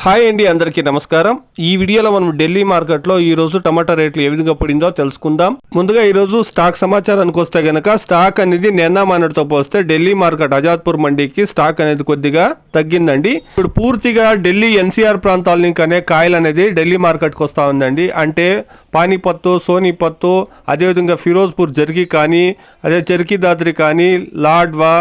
Hi అండి అందరికీ నమస్కారం. ఈ వీడియోలో మనం ఢిల్లీ మార్కెట్లో ఈ రోజు టమాటా రేట్లు ఏ విధంగా పడిందో తెలుసుకుందాం. ముందుగా ఈ రోజు స్టాక్ సమాచారానికి వస్తే గనక స్టాక్ అనేది నిన్న మానడితో పోస్తే ఢిల్లీ మార్కెట్ అజాద్పూర్ మండీకి స్టాక్ అనేది కొద్దిగా తగ్గిందండి. ఇప్పుడు పూర్తిగా ఢిల్లీ ఎన్సీఆర్ ప్రాంతాల కనే కాయలు అనేది ఢిల్లీ మార్కెట్కి వస్తూ ఉందండి. అంటే పానీపత్తు సోనీపత్తు అదేవిధంగా ఫిరోజ్పూర్ జర్గి కానీ అదే చెర్కి దాద్రి కానీ లాడ్వా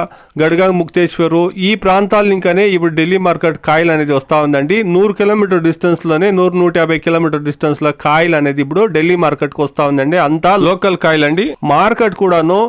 గడ్గా ముక్తేశ్వరు ఈ ప్రాంతాల ఇంకనే ఇప్పుడు ఢిల్లీ మార్కెట్ కాయలు అనేది వస్తూ ఉందండి. నూరు కిలోమీటర్ డిస్టెన్స్లోనే నూరు నూట యాభై కిలోమీటర్ డిస్టెన్స్లో కాయలు అనేది ఇప్పుడు ఢిల్లీ మార్కెట్కి వస్తూ ఉందండి. అంతా లోకల్ కాయలు అండి మార్కెట్ కూడాను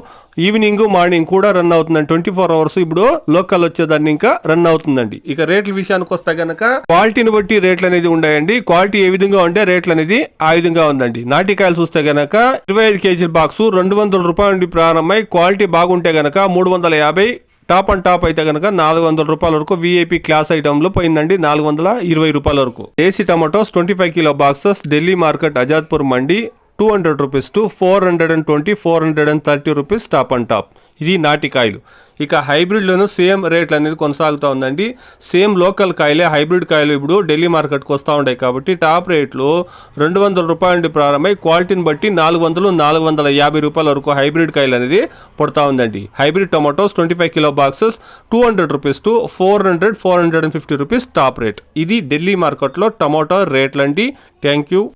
ఈవినింగ్ మార్నింగ్ కూడా రన్ అవుతుందండి. ట్వంటీ ఫోర్ అవర్స్ ఇప్పుడు లోకల్ వచ్చేదాన్ని ఇంకా రన్ అవుతుందండి. ఇక రేట్ల విషయానికి వస్తే గనక క్వాలిటీని బట్టి రేట్లు అనేది ఉన్నాయండి క్వాలిటీ ఏ విధంగా ఉంటే రేట్లు అనేది ఆ విధంగా ఉందండి. నాటికాయలు చూస్తే గనక ఇరవై ఐదు కేజీల బాక్స్ రెండు వందల రూపాయల నుండి ప్రారంభమై క్వాలిటీ బాగుంటే గనక మూడు వందల యాభై టాప్ అండ్ టాప్ అయితే కనుక నాలుగు వందల రూపాయల వరకు వీఐపీ క్లాస్ ఐటమ్లో పోయిందండి. నాలుగు వందల ఇరవై రూపాయల వరకు. Desi tomatoes twenty five kilo boxes Delhi market Azadpur mandi two hundred rupees to four hundred and twenty four hundred and thirty rupees top and top. ఇది నాటి కాయలు. ఇక హైబ్రిడ్లోనూ సేమ్ రేట్లు అనేది కొనసాగుతూ ఉందండి. సేమ్ లోకల్ కాయలే హైబ్రిడ్ కాయలు ఇప్పుడు ఢిల్లీ మార్కెట్కి వస్తూ ఉంటాయి కాబట్టి టాప్ రేట్లు రెండు వందల రూపాయల నుండి ప్రారంభమై క్వాలిటీని బట్టి నాలుగు వందలు నాలుగు వందల యాభై రూపాయల వరకు హైబ్రిడ్ కాయలు అనేది పడుతూ ఉందండి. Hybrid tomatoes twenty five kilo boxes two hundred rupees to four hundred four hundred and fifty rupees top rate. ఇది ఢిల్లీ మార్కెట్లో టమాటో రేట్లండి. Thank you.